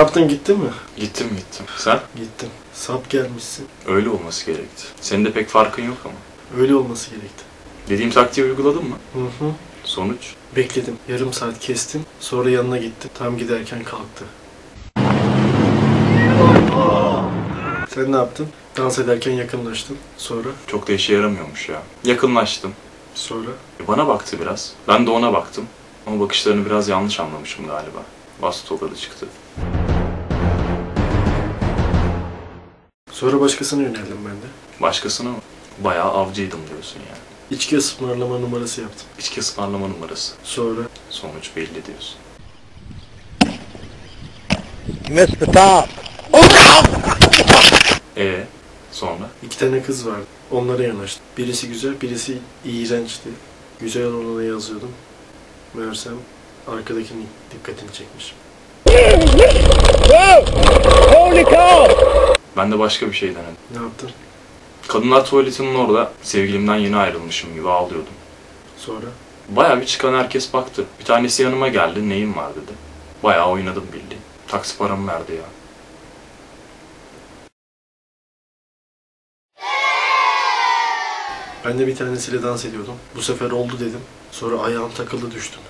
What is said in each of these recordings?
yaptın gittin mi? Gittim gittim. Sen? Gittim. Sap gelmişsin. Öyle olması gerekti. Senin de pek farkın yok ama. Öyle olması gerekti. Dediğim taktiği uyguladın mı? Hı hı. Sonuç? Bekledim. Yarım saat kestim. Sonra yanına gittim. Tam giderken kalktı. Sen ne yaptın? Dans ederken yakınlaştın. Sonra? Çok da işe yaramıyormuş ya. Yakınlaştım. Sonra? E, Bana baktı biraz. Ben de ona baktım. Ama bakışlarını biraz yanlış anlamışım galiba. Bastı tokadı çıktı. Sonra başkasına yöneldim ben de. Başkasına mı? Bayağı avcıydım diyorsun yani. İçki ısmarlama numarası yaptım. İçki ısmarlama numarası. Sonra? Sonuç belli diyorsun. Mr. Top. E sonra? iki tane kız vardı. Onlara yanaştım. Birisi güzel, birisi iğrençti. Güzel olana yazıyordum. Meğersem arkadakinin dikkatini çekmiş. Ben de başka bir şey denedim. Ne yaptın? Kadınlar tuvaletinin orada sevgilimden yeni ayrılmışım gibi ağlıyordum. Sonra? Bayağı bir çıkan herkes baktı. Bir tanesi yanıma geldi. Neyin var dedi. Bayağı oynadım bildiğin. Taksi paramı verdi ya. Ben de bir tanesiyle dans ediyordum. Bu sefer oldu dedim. Sonra ayağım takıldı düştüm.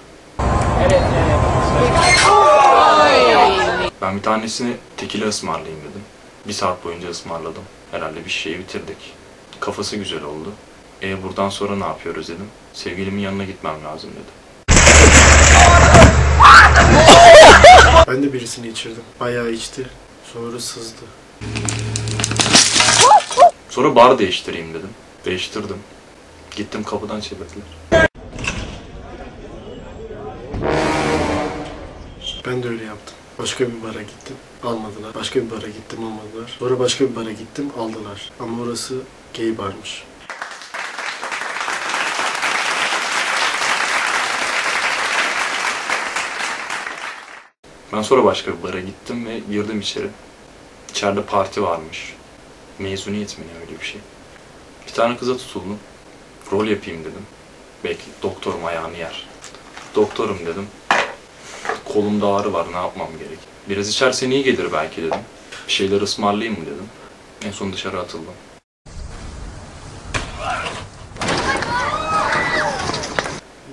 Ben bir tanesini tekile ısmarlayayım dedim. Bir saat boyunca ısmarladım. Herhalde bir şişeyi bitirdik. Kafası güzel oldu. E buradan sonra ne yapıyoruz dedim. Sevgilimin yanına gitmem lazım dedi. Ben de birisini içirdim. Bayağı içti. Sonra sızdı. Sonra bar değiştireyim dedim. Değiştirdim. Gittim kapıdan çevirdiler. Ben de öyle yaptım. Başka bir bara gittim. Almadılar. Başka bir bara gittim almadılar. Sonra başka bir bara gittim aldılar. Ama orası gay barmış. Ben sonra başka bir bara gittim ve girdim içeri. İçeride parti varmış. Mezuniyet mi ne öyle bir şey. Bir tane kıza tutuldum. Rol yapayım dedim. Belki doktorum ayağını yer. Doktorum dedim. Kolumda ağrı var ne yapmam gerek. Biraz içersen iyi gelir belki dedim. Bir şeyler ısmarlayayım mı dedim. En son dışarı atıldım.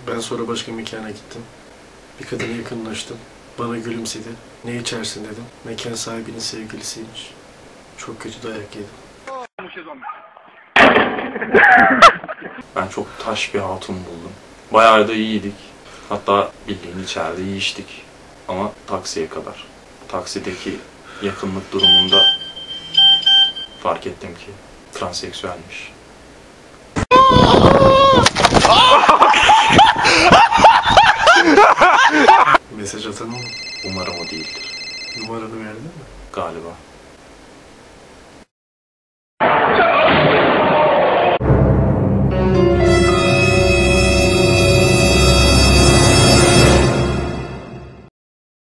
Ben sonra başka mekana gittim. Bir kadına yakınlaştım. Bana gülümsedi. Ne içersin dedim. Mekan sahibinin sevgilisiymiş. Çok kötü dayak yedim. Ben çok taş bir hatun buldum. Bayağı da iyiydik. Hatta bildiğin içeride iyi içtik. Ama taksiye kadar. Taksideki yakınlık durumunda fark ettim ki transseksüelmiş. Mesaj atan o mu? Umarım o değildir. Numaranı verdin mi? Galiba.